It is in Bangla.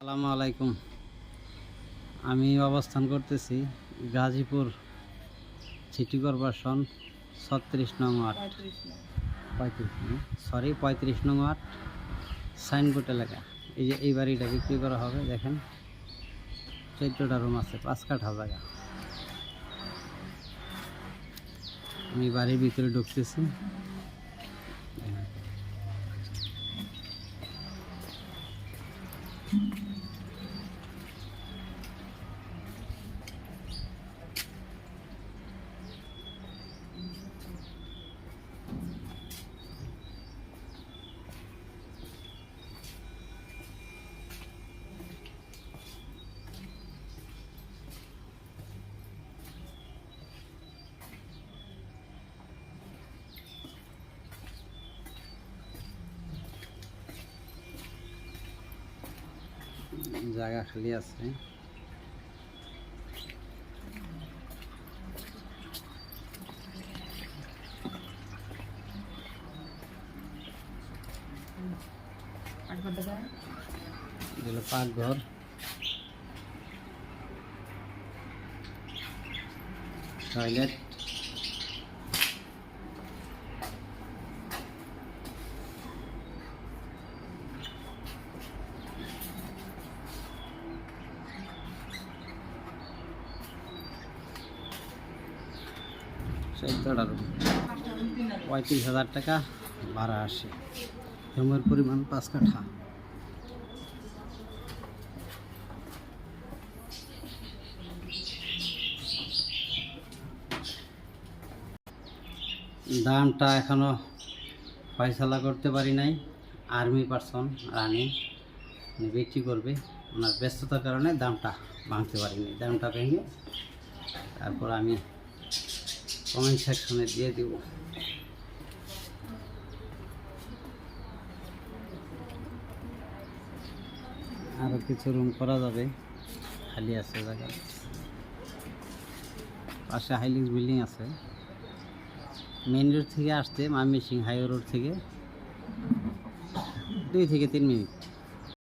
আসসালামু আলাইকুম। আমি অবস্থান করতেছি গাজীপুর সিটি কর্পোরেশন ছত্রিশ নং ওয়ার্ড। পঁয়ত্রিশ নং। সরি পঁয়ত্রিশ নং ওয়ার্ড সাইনবোর্ড এলাকা। এই যে এই বাড়িটা বিক্রি করা হবে দেখেন। চোদ্দোটা রুম আছে পাঁচ কাঠা জায়গা। আমি বাড়ির ভিতরে ঢুকতেছি। জায়গা খালি আছে। এগুলো পাকঘর। টয়লেট চোদ্দোটা রুম পঁয়ত্রিশ হাজার টাকা ভাড়া আসে। রুমের পরিমাণ পাঁচ কাঠা। দামটা এখনও ফয়সালা করতে পারি নাই। আর্মি পারসন, রানি বিক্রি করবে। ওনার ব্যস্ততার কারণে দামটা ভাঙতে পারিনি। দামটা ভেঙে তারপর আমি কমেন্ট সেকশনে দিয়ে দেব। আরও কিছু রুম করা যাবে। খালি আছে জায়গা। পাশে হাইলিক্স বিল্ডিং আছে। মেন রোড থেকে আসতে মামি সিং হাই রোড থেকে দুই থেকে তিন মিনিট।